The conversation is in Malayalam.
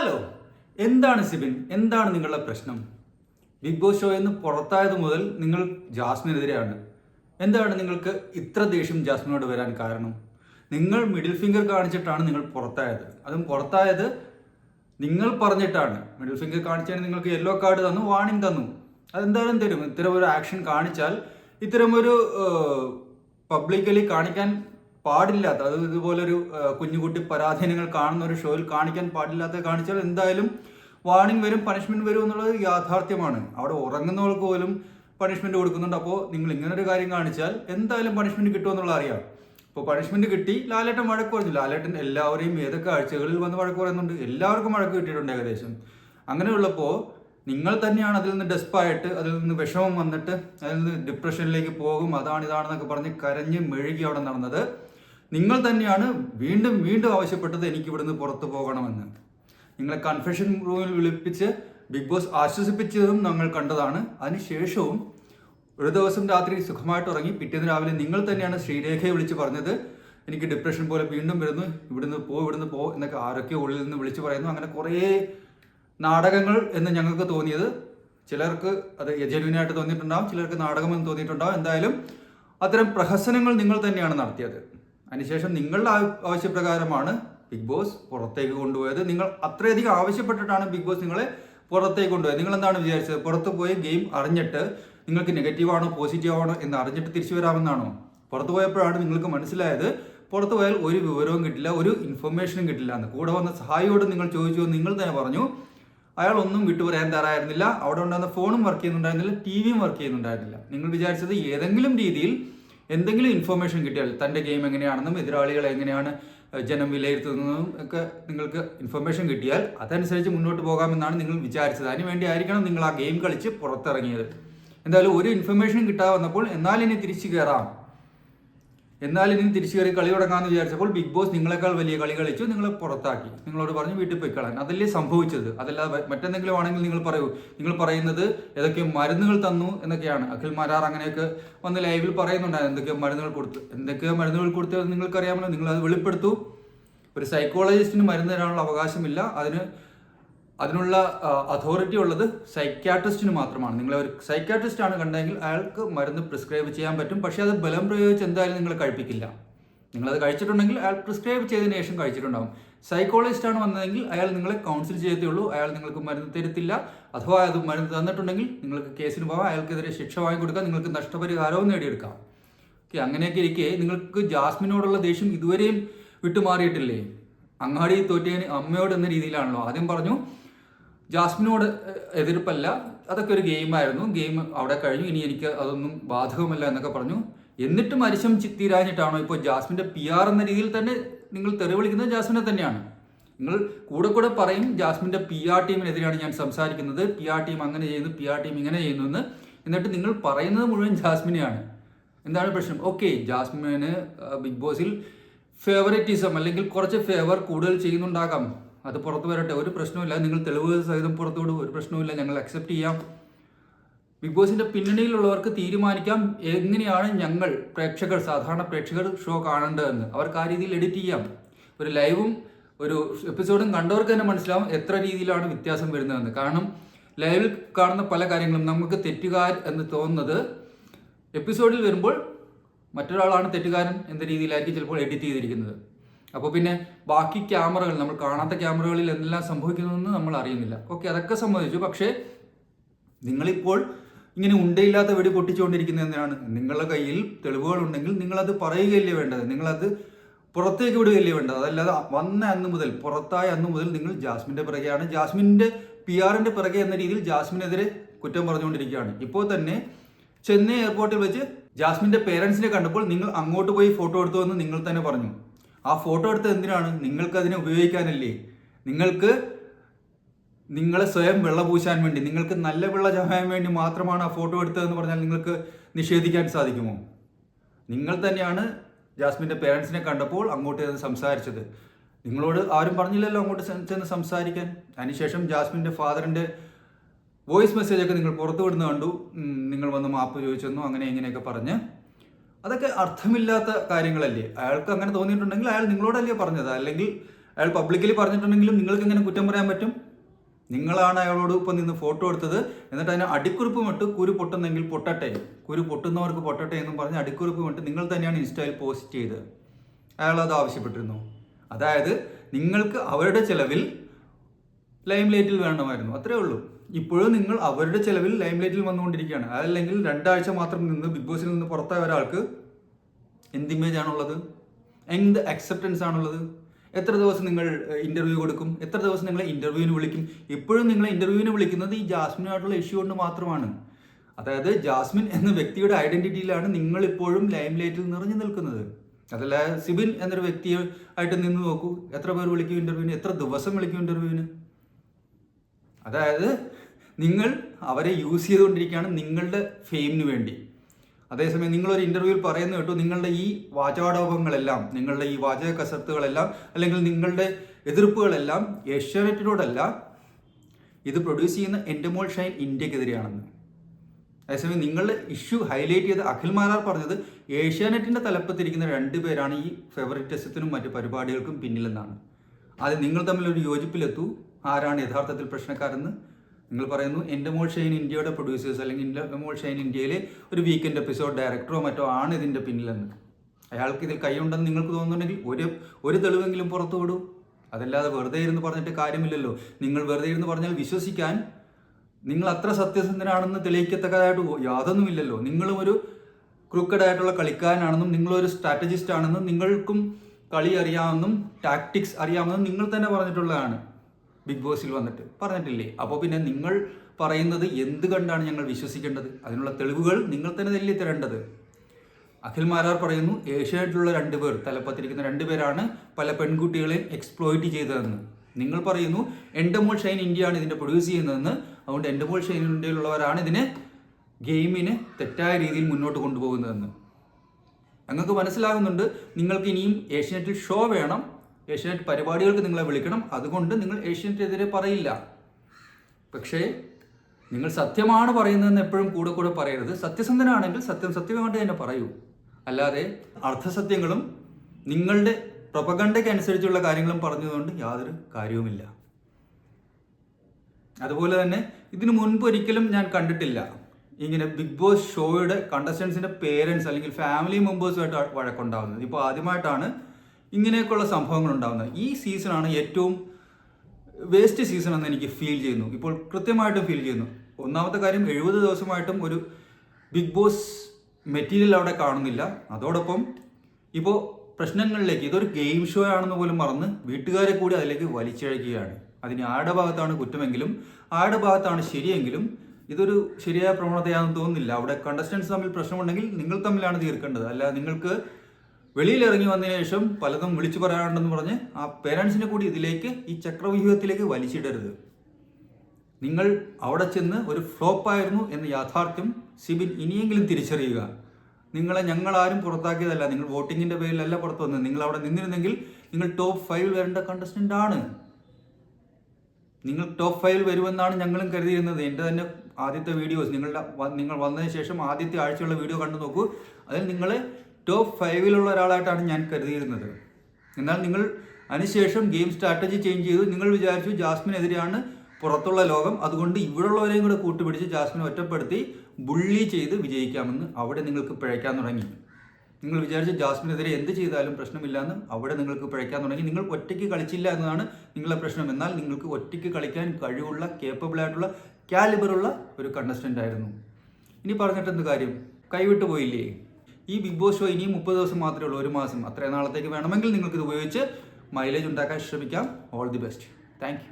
ഹലോ എന്താണ് സിബിൻ? എന്താണ് നിങ്ങളുടെ പ്രശ്നം? ബിഗ് ബോസ് ഷോയിൽ നിന്ന് പുറത്തായത് മുതൽ നിങ്ങൾ ജാസ്മിനെതിരെയാണ്. എന്താണ് നിങ്ങൾക്ക് ഇത്ര ദേഷ്യം ജാസ്മിനോട് വരാൻ കാരണം? നിങ്ങൾ മിഡിൽ ഫിംഗർ കാണിച്ചിട്ടാണ് നിങ്ങൾ പുറത്തായത്. അതും പുറത്തായത് നിങ്ങൾ പറഞ്ഞിട്ടാണ്. മിഡിൽ ഫിംഗർ കാണിച്ചാൽ നിങ്ങൾക്ക് യെല്ലോ കാർഡ് തന്നു വാണിംഗ് തന്നു. അതെന്തായാലും തരും. ഇത്തരം ഒരു ആക്ഷൻ കാണിച്ചാൽ ഇത്തരം ഒരു പബ്ലിക്കലി കാണിക്കാൻ പാടില്ലാത്ത അത് ഇതുപോലൊരു കുഞ്ഞുകുട്ടി പരാധീനങ്ങൾ കാണുന്ന ഒരു ഷോയിൽ കാണിക്കാൻ പാടില്ലാത്ത കാണിച്ചാൽ എന്തായാലും വാർണിംഗ് വരും പണിഷ്മെന്റ് വരും എന്നുള്ളത് യാഥാർത്ഥ്യമാണ്. അവിടെ ഉറങ്ങുന്നവർക്ക് പോലും പണിഷ്മെന്റ് കൊടുക്കുന്നുണ്ട്. അപ്പോൾ നിങ്ങൾ ഇങ്ങനെ ഒരു കാര്യം കാണിച്ചാൽ എന്തായാലും പണിഷ്മെന്റ് കിട്ടുമെന്നുള്ള അറിയാം. അപ്പോൾ പണിഷ്മെന്റ് കിട്ടി ലാലേട്ടൻ വഴക്ക് പറഞ്ഞു ലാലേട്ടൻ എല്ലാവരെയും ഏതൊക്കെ ആഴ്ചകളിൽ വന്ന് വഴക്ക് പറയുന്നുണ്ട്? എല്ലാവർക്കും വഴക്ക് കിട്ടിയിട്ടുണ്ട് ഏകദേശം. അങ്ങനെയുള്ളപ്പോൾ നിങ്ങൾ തന്നെയാണ് അതിൽ നിന്ന് ഡെസ്പായിട്ട് അതിൽ നിന്ന് വിഷമം വന്നിട്ട് അതിൽ നിന്ന് ഡിപ്രഷനിലേക്ക് പോകും. അതാണ് ഇതാണെന്നൊക്കെ പറഞ്ഞ് കരഞ്ഞ് മെഴുകി അവിടെ നടന്നത്. നിങ്ങൾ തന്നെയാണ് വീണ്ടും വീണ്ടും ആവശ്യപ്പെട്ടത് എനിക്ക് ഇവിടുന്ന് പുറത്തു പോകണമെന്ന്. നിങ്ങളെ കൺഫെഷൻ റൂമിൽ വിളിപ്പിച്ച് ബിഗ് ബോസ് ആശ്വസിപ്പിച്ചതും ഞങ്ങൾ കണ്ടതാണ്. അതിനുശേഷവും ഒരു ദിവസം രാത്രി സുഖമായിട്ട് ഉറങ്ങി പിറ്റേന്ന് രാവിലെ നിങ്ങൾ തന്നെയാണ് ശ്രീരേഖയെ വിളിച്ച് പറഞ്ഞത്. എനിക്ക് ഡിപ്രഷൻ പോലെ വീണ്ടും വരുന്നു. ഇവിടുന്ന് പോ ഇവിടുന്ന് പോ എന്നൊക്കെ ആരൊക്കെ ഉള്ളിൽ നിന്ന് വിളിച്ചു പറയുന്നു. അങ്ങനെ കുറേ നാടകങ്ങൾ എന്ന് ഞങ്ങൾക്ക് തോന്നിയത്. ചിലർക്ക് അത് ജെനുവിനായിട്ട് തോന്നിയിട്ടുണ്ടാവും. ചിലർക്ക് നാടകമെന്ന് തോന്നിയിട്ടുണ്ടാവും. എന്തായാലും അത്തരം പ്രഹസനങ്ങൾ നിങ്ങൾ തന്നെയാണ് നടത്തിയത്. അതിനുശേഷം നിങ്ങളുടെ ആവശ്യപ്രകാരമാണ് ബിഗ് ബോസ് പുറത്തേക്ക് കൊണ്ടുപോയത്. നിങ്ങൾ അത്രയധികം ആവശ്യപ്പെട്ടിട്ടാണ് ബിഗ് ബോസ് നിങ്ങളെ പുറത്തേക്ക് കൊണ്ടുപോയത്. നിങ്ങൾ എന്താണ് വിചാരിച്ചത്? പുറത്ത് പോയി ഗെയിം അറിഞ്ഞിട്ട് നിങ്ങൾക്ക് നെഗറ്റീവാണോ പോസിറ്റീവാണോ എന്ന് അറിഞ്ഞിട്ട് തിരിച്ചു വരാമെന്നാണോ? പുറത്തു പോയപ്പോഴാണ് നിങ്ങൾക്ക് മനസ്സിലായത് പുറത്തു പോയാൽ ഒരു വിവരവും കിട്ടില്ല ഒരു ഇൻഫർമേഷനും കിട്ടില്ല എന്ന്. കൂടെ വന്ന സഹായിയോട് നിങ്ങൾ ചോദിച്ചു നിങ്ങൾ തന്നെ പറഞ്ഞു. അയാൾ ഒന്നും വിട്ടു പറയാൻ തയ്യാറായിരുന്നില്ല. അവിടെ ഉണ്ടായിരുന്ന ഫോണും വർക്ക് ചെയ്യുന്നുണ്ടായിരുന്നില്ല ടി വിയും വർക്ക് ചെയ്യുന്നുണ്ടായിരുന്നില്ല. നിങ്ങൾ വിചാരിച്ചത് ഏതെങ്കിലും രീതിയിൽ എന്തെങ്കിലും ഇൻഫർമേഷൻ കിട്ടിയാൽ തന്റെ ഗെയിം എങ്ങനെയാണെന്നും എതിരാളികൾ എങ്ങനെയാണ് ജനം വിലയിരുത്തുന്നതും ഒക്കെ നിങ്ങൾക്ക് ഇൻഫർമേഷൻ കിട്ടിയാൽ അതനുസരിച്ച് മുന്നോട്ട് പോകാമെന്നാണ് നിങ്ങൾ വിചാരിച്ചത്. അതിനുവേണ്ടി ആയിരിക്കണം നിങ്ങൾ ആ ഗെയിം കളിച്ച് പുറത്തിറങ്ങിയത്. എന്തായാലും ഒരു ഇൻഫർമേഷൻ കിട്ടാതെ വന്നപ്പോൾ എന്നാൽ ഇനി തിരിച്ചു കയറാം എന്നാൽ ഇനി തിരിച്ചു കയറി കളി തുടങ്ങാമെന്ന് വിചാരിച്ചപ്പോൾ ബിഗ് ബോസ് നിങ്ങളെക്കാൾ വലിയ കളി കളിച്ചു നിങ്ങളെ പുറത്താക്കി. നിങ്ങളോട് പറഞ്ഞു വീട്ടിൽ പോയി കളയാൻ. അതല്ലേ സംഭവിച്ചത്. അതല്ലാതെ മറ്റെന്തെങ്കിലും ആണെങ്കിൽ നിങ്ങൾ പറയൂ. നിങ്ങൾ പറയുന്നത് ഏതൊക്കെ മരുന്നുകൾ തന്നു എന്നൊക്കെയാണ്. അഖിൽ മരാർ അങ്ങനെയൊക്കെ വന്ന് ലൈവിൽ പറയുന്നുണ്ടായിരുന്നു. എന്തൊക്കെ മരുന്നുകൾ കൊടുത്തു. എന്തൊക്കെ മരുന്നുകൾ കൊടുത്തത് നിങ്ങൾക്കറിയാമല്ലോ. നിങ്ങൾ അത് വെളിപ്പെടുത്തു. ഒരു സൈക്കോളജിസ്റ്റിന് മരുന്ന് തരാനുള്ള അവകാശമില്ല. അതിന് അതിനുള്ള അതോറിറ്റി ഉള്ളത് സൈക്യാട്രിസ്റ്റിന് മാത്രമാണ്. നിങ്ങൾ ഒരു സൈക്യാട്രിസ്റ്റ് ആണ് കണ്ടെങ്കിൽ അയാൾക്ക് മരുന്ന് പ്രിസ്ക്രൈബ് ചെയ്യാൻ പറ്റും. പക്ഷേ അത് ബലം പ്രയോഗിച്ച് എന്തായാലും നിങ്ങൾ കഴിപ്പിക്കില്ല. നിങ്ങളത് കഴിച്ചിട്ടുണ്ടെങ്കിൽ അയാൾ പ്രിസ്ക്രൈബ് ചെയ്തതിന് ശേഷം കഴിച്ചിട്ടുണ്ടാകും സൈക്കോളജിസ്റ്റ് ആണ് വന്നതെങ്കിൽ അയാൾ നിങ്ങളെ കൗൺസിൽ ചെയ്യത്തേ ഉള്ളൂ. അയാൾ നിങ്ങൾക്ക് മരുന്ന് തരത്തില്ല. അഥവാ അത് മരുന്ന് തന്നിട്ടുണ്ടെങ്കിൽ നിങ്ങൾക്ക് കേസിന് പോകാം. അയാൾക്കെതിരെ ശിക്ഷ വാങ്ങിക്കൊടുക്കാം നിങ്ങൾക്ക് നഷ്ടപരിഹാരവും നേടിയെടുക്കാം. ഓക്കെ അങ്ങനെയൊക്കെ ഇരിക്കെ നിങ്ങൾക്ക് ജാസ്മിനോടുള്ള ദേഷ്യം ഇതുവരെയും വിട്ടുമാറിയിട്ടില്ലേ? അങ്ങാടി തോറ്റേന് അമ്മയോട് എന്ന രീതിയിലാണല്ലോ. ആദ്യം പറഞ്ഞു ജാസ്മിനോട് എതിർപ്പല്ല. അതൊക്കെ ഒരു ഗെയിമായിരുന്നു ഗെയിം അവിടെ കഴിഞ്ഞു. ഇനി എനിക്ക് അതൊന്നും ബാധകമല്ല എന്നൊക്കെ പറഞ്ഞു. എന്നിട്ടും അരിശം ചിത്തിരാഞ്ഞിട്ടാണോ ഇപ്പോൾ ജാസ്മിന്റെ പി ആർ എന്ന രീതിയിൽ തന്നെ നിങ്ങൾ തെറി വിളിക്കുന്നത് ജാസ്മിനെ തന്നെയാണ്. നിങ്ങൾ കൂടെ കൂടെ പറയും ജാസ്മിന്റെ പി ആർ ടീമിനെതിരെയാണ് ഞാൻ സംസാരിക്കുന്നത്. പി ആർ ടീം അങ്ങനെ ചെയ്യുന്നു പി ആർ ടീം ഇങ്ങനെ ചെയ്യുന്നു എന്ന് എന്നിട്ട് നിങ്ങൾ പറയുന്നത് മുഴുവൻ ജാസ്മിനെയാണ്. എന്താണ് പ്രശ്നം? ഓക്കെ ജാസ്മിന് ബിഗ് ബോസിൽ ഫേവറേറ്റിസം അല്ലെങ്കിൽ കുറച്ച് ഫേവർ കൂടുതൽ ചെയ്യുന്നുണ്ടാകാം. അത് പുറത്തു വരട്ടെ. ഒരു പ്രശ്നമില്ല നിങ്ങൾ തെളിവുകൾ സഹിതം പുറത്തു വിടും. ഒരു പ്രശ്നവുമില്ല. ഞങ്ങൾ അക്സെപ്റ്റ് ചെയ്യാം. ബിഗ് ബോസിന്റെ പിന്നണിയിലുള്ളവർക്ക് തീരുമാനിക്കാം. എങ്ങനെയാണ് ഞങ്ങൾ പ്രേക്ഷകർ സാധാരണ പ്രേക്ഷകർ ഷോ കാണേണ്ടതെന്ന്. അവർക്ക് ആ രീതിയിൽ എഡിറ്റ് ചെയ്യാം. ഒരു ലൈവും ഒരു എപ്പിസോഡും കണ്ടവർക്ക് തന്നെ മനസ്സിലാവും എത്ര രീതിയിലാണ് വ്യത്യാസം വരുന്നതെന്ന്. കാരണം ലൈവിൽ കാണുന്ന പല കാര്യങ്ങളും നമുക്ക് തെറ്റുകാർ എന്ന് തോന്നുന്നത് എപ്പിസോഡിൽ വരുമ്പോൾ മറ്റൊരാളാണ് തെറ്റുകാരൻ എന്ന രീതിയിലായിരിക്കും ചിലപ്പോൾ എഡിറ്റ് ചെയ്തിരിക്കുന്നത്. അപ്പോൾ പിന്നെ ബാക്കി ക്യാമറകൾ നമ്മൾ കാണാത്ത ക്യാമറകളിൽ എന്തെല്ലാം സംഭവിക്കുന്നതെന്ന് നമ്മൾ അറിയുന്നില്ല. ഓക്കെ അതൊക്കെ സംബന്ധിച്ചു. പക്ഷേ നിങ്ങളിപ്പോൾ ഇങ്ങനെ ഉണ്ടയില്ലാത്ത വെടി പൊട്ടിച്ചുകൊണ്ടിരിക്കുന്നത് എന്തിനാണ് നിങ്ങളുടെ കയ്യിൽ തെളിവുകൾ ഉണ്ടെങ്കിൽ നിങ്ങളത് പറയുകയല്ലേ വേണ്ടത്. നിങ്ങളത് പുറത്തേക്ക് വിടുകയല്ലേ വേണ്ടത്. അതല്ലാതെ വന്ന അന്ന് മുതൽ പുറത്തായ അന്ന് മുതൽ നിങ്ങൾ ജാസ്മിന്റെ പിറകെയാണ്. ജാസ്മിന്റെ പി ആറിന്റെ പിറകെ എന്ന രീതിയിൽ ജാസ്മിനെതിരെ കുറ്റം പറഞ്ഞുകൊണ്ടിരിക്കുകയാണ്. ഇപ്പോൾ തന്നെ ചെന്നൈ എയർപോർട്ടിൽ വെച്ച് ജാസ്മിന്റെ പേരൻസിനെ കണ്ടപ്പോൾ നിങ്ങൾ അങ്ങോട്ട് പോയി ഫോട്ടോ എടുത്തു എന്ന് നിങ്ങൾ തന്നെ പറഞ്ഞു. ആ ഫോട്ടോ എടുത്തത് എന്തിനാണ്? നിങ്ങൾക്ക് അതിനെ ഉപയോഗിക്കാനല്ലേ? നിങ്ങൾക്ക് നിങ്ങളെ സ്വയം വെള്ള പൂശാൻ വേണ്ടി നിങ്ങൾക്ക് നല്ല വെള്ള ചമയാൻ വേണ്ടി മാത്രമാണ് ആ ഫോട്ടോ എടുത്തതെന്ന് പറഞ്ഞാൽ നിങ്ങൾക്ക് നിഷേധിക്കാൻ സാധിക്കുമോ? നിങ്ങൾ തന്നെയാണ് ജാസ്മിന്റെ പേരൻസിനെ കണ്ടപ്പോൾ അങ്ങോട്ട് ചെന്ന് സംസാരിച്ചത്. നിങ്ങളോട് ആരും പറഞ്ഞില്ലല്ലോ അങ്ങോട്ട് ചെന്ന് സംസാരിക്കാൻ. അതിനുശേഷം ജാസ്മിന്റെ ഫാദറിന്റെ വോയിസ് മെസ്സേജൊക്കെ നിങ്ങൾ പുറത്തു വിടുന്ന കണ്ടു നിങ്ങൾ വന്ന് മാപ്പ് ചോദിച്ചെന്നു അങ്ങനെ ഇങ്ങനെയൊക്കെ പറഞ്ഞ് അതൊക്കെ അർത്ഥമില്ലാത്ത കാര്യങ്ങളല്ലേ? അയാൾക്ക് അങ്ങനെ തോന്നിയിട്ടുണ്ടെങ്കിൽ അയാൾ നിങ്ങളോടല്ലേ പറഞ്ഞത്? അല്ലെങ്കിൽ അയാൾ പബ്ലിക്കലി പറഞ്ഞിട്ടുണ്ടെങ്കിലും നിങ്ങൾക്ക് എങ്ങനെ കുറ്റം പറയാൻ പറ്റും? നിങ്ങളാണ് അയാളോട് ഇപ്പം നിന്ന് ഫോട്ടോ എടുത്തത്. എന്നിട്ട് അതിന് അടിക്കുറിപ്പ് ഇട്ട് കുരു പൊട്ടുന്നെങ്കിൽ പൊട്ടട്ടെ. കുരു പൊട്ടുന്നവർക്ക് പൊട്ടട്ടെ എന്നും പറഞ്ഞ് അടിക്കുറിപ്പ് ഇട്ട് നിങ്ങൾ തന്നെയാണ് ഇൻസ്റ്റയിൽ പോസ്റ്റ് ചെയ്തത് അയാൾ അത് ആവശ്യപ്പെട്ടിരുന്നു. അതായത് നിങ്ങൾക്ക് അവരുടെ ചിലവിൽ ലൈം ലൈറ്റിൽ വേണമായിരുന്നു. അത്രേ ഉള്ളൂ. ഇപ്പോഴും നിങ്ങൾ അവരുടെ ചെലവിൽ ലൈം ലൈറ്റിൽ വന്നുകൊണ്ടിരിക്കുകയാണ്. അതല്ലെങ്കിൽ രണ്ടാഴ്ച മാത്രം നിന്ന് ബിഗ് ബോസിൽ നിന്ന് പുറത്തായ ഒരാൾക്ക് എന്ത് ഇമേജ് ആണുള്ളത്? എന്ത് അക്സെപ്റ്റൻസ് ആണുള്ളത്? എത്ര ദിവസം നിങ്ങൾ ഇന്റർവ്യൂ കൊടുക്കും? എത്ര ദിവസം നിങ്ങളെ ഇന്റർവ്യൂവിന് വിളിക്കും? ഇപ്പോഴും നിങ്ങളെ ഇന്റർവ്യൂവിന് വിളിക്കുന്നത് ഈ ജാസ്മിനായിട്ടുള്ള ഇഷ്യൂ കൊണ്ട് മാത്രമാണ്. അതായത് ജാസ്മിൻ എന്ന വ്യക്തിയുടെ ഐഡന്റിറ്റിയിലാണ് നിങ്ങൾ ഇപ്പോഴും ലൈം ലൈറ്റിൽ നിറഞ്ഞു നിൽക്കുന്നത്. അതല്ല സിബിൻ എന്നൊരു വ്യക്തിയെ ആയിട്ട് നിന്ന് നോക്കൂ. എത്ര പേർ വിളിക്കും ഇന്റർവ്യൂവിന് എത്ര ദിവസം വിളിക്കും ഇന്റർവ്യൂവിന് അതായത് നിങ്ങൾ അവരെ യൂസ് ചെയ്തുകൊണ്ടിരിക്കുകയാണ് നിങ്ങളുടെ ഫെയിമിന് വേണ്ടി. അതേസമയം നിങ്ങളൊരു ഇന്റർവ്യൂവിൽ പറയുന്ന കേട്ടു നിങ്ങളുടെ ഈ വാചാടോപങ്ങളെല്ലാം നിങ്ങളുടെ ഈ വാചക കസർത്തുകളെല്ലാം അല്ലെങ്കിൽ നിങ്ങളുടെ എതിർപ്പുകളെല്ലാം ഏഷ്യാനെറ്റിനോടല്ല ഇത് പ്രൊഡ്യൂസ് ചെയ്യുന്ന എൻഡമോൾ ഷൈൻ ഇന്ത്യക്കെതിരെയാണെന്ന്. അതേസമയം നിങ്ങളുടെ ഇഷ്യൂ ഹൈലൈറ്റ് ചെയ്ത് അഖിൽ മാരാർ പറഞ്ഞത് ഏഷ്യാനെറ്റിന്റെ തലപ്പത്തിരിക്കുന്ന രണ്ട് രണ്ടുപേരാണ് ഈ ഫേവറിറ്റിസത്തിനും മറ്റു പരിപാടികൾക്കും പിന്നിലെന്നാണ്. അത് നിങ്ങൾ തമ്മിൽ ഒരു യോജിപ്പിലെത്തൂ. ആരാണ് യഥാർത്ഥത്തിൽ പ്രശ്നക്കാരെന്ന്? നിങ്ങൾ പറയുന്നു എന്റെ മോൾ ഷൈൻ ഇന്ത്യയുടെ പ്രൊഡ്യൂസേഴ്സ് അല്ലെങ്കിൽ എന്റെ മോൾ ഷൈൻ ഇന്ത്യയിലെ ഒരു വീക്കെൻഡ് എപ്പിസോഡ് ഡയറക്ടറോ മറ്റോ ആണ് ഇതിന്റെ പിന്നിലെന്ന്. അയാൾക്ക് ഇതിൽ കൈയുണ്ടെന്ന് നിങ്ങൾക്ക് തോന്നുന്നുണ്ടെങ്കിൽ ഒരു ഒരു തെളിവെങ്കിലും പുറത്തു വിടൂ. അതല്ലാതെ വെറുതെ ഇരുന്ന് പറഞ്ഞിട്ട് കാര്യമില്ലല്ലോ. നിങ്ങൾ വെറുതെ ഇരുന്ന് പറഞ്ഞാൽ വിശ്വസിക്കാൻ നിങ്ങൾ അത്ര സത്യസന്ധനാണെന്ന് തെളിയിക്കത്തക്കതായിട്ട് യാതൊന്നുമില്ലല്ലോ നിങ്ങളും ഒരു ക്രൂക്കഡ് ആയിട്ടുള്ള കളിക്കാരനാണെന്നും നിങ്ങളൊരു സ്ട്രാറ്റജിസ്റ്റ് ആണെന്നും നിങ്ങൾക്കും കളി അറിയാമെന്നും ടാക്ടിക്സ് അറിയാമെന്നും നിങ്ങൾ തന്നെ പറഞ്ഞിട്ടുള്ളതാണ്. ബിഗ് ബോസിൽ വന്നിട്ട് പറഞ്ഞിട്ടില്ലേ? അപ്പോൾ പിന്നെ നിങ്ങൾ പറയുന്നത് എന്ത് കണ്ടാണ് ഞങ്ങൾ വിശ്വസിക്കേണ്ടത്? അതിനുള്ള തെളിവുകൾ നിങ്ങൾ തന്നെ തല്ലി തരേണ്ടത്. അഖിൽ മാരാർ പറയുന്നു ഏഷ്യാനെറ്റിലുള്ള രണ്ടുപേർ തലപ്പത്തിരിക്കുന്ന രണ്ടുപേരാണ് പല പെൺകുട്ടികളെയും എക്സ്പ്ലോയിറ്റ് ചെയ്തതെന്ന്. നിങ്ങൾ പറയുന്നു എൻഡമോൾ ഷൈൻ ഇന്ത്യയാണ് ഇതിന്റെ പ്രൊഡ്യൂസ് ചെയ്യുന്നതെന്ന്. അതുകൊണ്ട് മോൾ ഷൈൻ ഇന്ത്യയിലുള്ളവരാണ് ഇതിനെ ഗെയിമിനെ തെറ്റായ രീതിയിൽ മുന്നോട്ട് കൊണ്ടുപോകുന്നതെന്ന്. ഞങ്ങൾക്ക് മനസ്സിലാകുന്നുണ്ട് നിങ്ങൾക്ക് ഇനിയും ഏഷ്യാനെറ്റിൽ ഷോ വേണം. ഏഷ്യാനെറ്റ് പരിപാടികൾക്ക് നിങ്ങളെ വിളിക്കണം. അതുകൊണ്ട് നിങ്ങൾ ഏഷ്യാനെറ്റിനെതിരെ പറയില്ല. പക്ഷേ നിങ്ങൾ സത്യമാണ് പറയുന്നതെന്ന് എപ്പോഴും കൂടെ കൂടെ പറയരുത്. സത്യസന്ധനാണെങ്കിൽ സത്യം സത്യമായിട്ട് തന്നെ പറയൂ. അല്ലാതെ അർത്ഥസത്യങ്ങളും നിങ്ങളുടെ പ്രൊപഗണ്ടയ്ക്ക് അനുസരിച്ചുള്ള കാര്യങ്ങളും പറഞ്ഞതുകൊണ്ട് യാതൊരു കാര്യവുമില്ല. അതുപോലെ തന്നെ ഇതിനു മുൻപ് ഒരിക്കലും ഞാൻ കണ്ടിട്ടില്ല. ഇങ്ങനെ ബിഗ് ബോസ് ഷോയുടെ കണ്ടസ്റ്റൻസിന്റെ പേരൻസ് അല്ലെങ്കിൽ ഫാമിലി മെമ്പേഴ്സുമായിട്ട് വഴക്കുണ്ടാവുന്നത്. ഇപ്പോൾ ആദ്യമായിട്ടാണ് ഇങ്ങനെയൊക്കെയുള്ള സംഭവങ്ങൾ ഉണ്ടാകുന്നത് ഈ സീസണാണ് ഏറ്റവും വേസ്റ്റ് സീസൺ എന്ന് എനിക്ക് ഫീൽ ചെയ്യുന്നു. ഇപ്പോൾ കൃത്യമായിട്ടും ഫീൽ ചെയ്യുന്നു. ഒന്നാമത്തെ കാര്യം എഴുപത് ദിവസമായിട്ടും ഒരു ബിഗ് ബോസ് മെറ്റീരിയൽ അവിടെ കാണുന്നില്ല. അതോടൊപ്പം ഇപ്പോൾ പ്രശ്നങ്ങളിലേക്ക് ഇതൊരു ഗെയിം ഷോ ആണെന്ന് പോലും മറന്ന് വീട്ടുകാരെ കൂടി അതിലേക്ക് വലിച്ചിഴക്കുകയാണ്. അതിന് ആരുടെ ഭാഗത്താണ് കുറ്റമെങ്കിലും ആരുടെ ഭാഗത്താണ് ശരിയെങ്കിലും ഇതൊരു ശരിയായ പ്രവണതയാണെന്ന് തോന്നുന്നില്ല. അവിടെ കണ്ടസ്റ്റൻസ് തമ്മിൽ പ്രശ്നമുണ്ടെങ്കിൽ നിങ്ങൾ തമ്മിലാണ് തീർക്കേണ്ടത്. അല്ല നിങ്ങൾക്ക് വെളിയിലിറങ്ങി വന്നതിന് ശേഷം പലതും വിളിച്ചു പറയാനുണ്ടെന്ന് പറഞ്ഞ് ആ പേരൻസിനെ കൂടി ഇതിലേക്ക് ഈ ചക്രവ്യൂഹത്തിലേക്ക് വലിച്ചിടരുത്. നിങ്ങൾ അവിടെ ചെന്ന് ഒരു ഫ്ലോപ്പായിരുന്നു എന്ന യാഥാർത്ഥ്യം സിബിൻ ഇനിയെങ്കിലും തിരിച്ചറിയുക. നിങ്ങളെ ഞങ്ങളാരും പുറത്താക്കിയതല്ല നിങ്ങൾ വോട്ടിങ്ങിന്റെ പേരിലല്ല പുറത്തു വന്നത്. നിങ്ങൾ അവിടെ നിന്നിരുന്നെങ്കിൽ നിങ്ങൾ ടോപ്പ് ഫൈവിൽ വരേണ്ട കണ്ടസ്റ്റന്റ് ആണ്. നിങ്ങൾ ടോപ്പ് ഫൈവിൽ വരുമെന്നാണ് ഞങ്ങളും കരുതിയിരുന്നത്. എന്റെ തന്നെ ആദ്യത്തെ വീഡിയോസ് നിങ്ങളുടെ നിങ്ങൾ വന്നതിന് ശേഷം ആദ്യത്തെ ആഴ്ചയുള്ള വീഡിയോ കണ്ടു നോക്കൂ. അതിൽ നിങ്ങളെ ടോപ്പ് ഫൈവിലുള്ള ഒരാളായിട്ടാണ് ഞാൻ കരുതിയിരുന്നത്. എന്നാൽ നിങ്ങൾ അതിനുശേഷം ഗെയിം സ്ട്രാറ്റജി ചേഞ്ച് ചെയ്തു. നിങ്ങൾ വിചാരിച്ചു ജാസ്മിനെതിരെയാണ് പുറത്തുള്ള ലോകം. അതുകൊണ്ട് ഇവിടെയുള്ളവരെയും കൂടെ കൂട്ടുപിടിച്ച് ജാസ്മിനെ ഒറ്റപ്പെടുത്തി ബുള്ളി ചെയ്ത് വിജയിക്കാമെന്ന് അവിടെ നിങ്ങൾക്ക് പിഴയ്ക്കാൻ തുടങ്ങി. നിങ്ങൾ വിചാരിച്ച് ജാസ്മിനെതിരെ എന്ത് ചെയ്താലും പ്രശ്നമില്ലെന്ന് അവിടെ നിങ്ങൾക്ക് പിഴയ്ക്കാൻ തുടങ്ങി. നിങ്ങൾ ഒറ്റയ്ക്ക് കളിച്ചില്ല എന്നതാണ് നിങ്ങളുടെ പ്രശ്നം. എന്നാൽ നിങ്ങൾക്ക് ഒറ്റയ്ക്ക് കളിക്കാൻ കഴിവുള്ള കേപ്പബിൾ ആയിട്ടുള്ള കാലിബറുള്ള ഒരു കണ്ടസ്റ്റന്റ് ആയിരുന്നു. ഇനി പറഞ്ഞിട്ടെന്ത് കാര്യം? കൈവിട്ടു പോയില്ലേ? ഈ ബിഗ് ബോസ് ഷോ ഇനിയും മുപ്പത് ദിവസം മാത്രമേ ഉള്ളൂ ഒരു മാസം. അത്രയും നാളത്തേക്ക് വേണമെങ്കിൽ നിങ്ങൾക്ക് ഇത് ഉപയോഗിച്ച് മൈലേജ് ഉണ്ടാക്കാൻ ശ്രമിക്കാം. All the best thank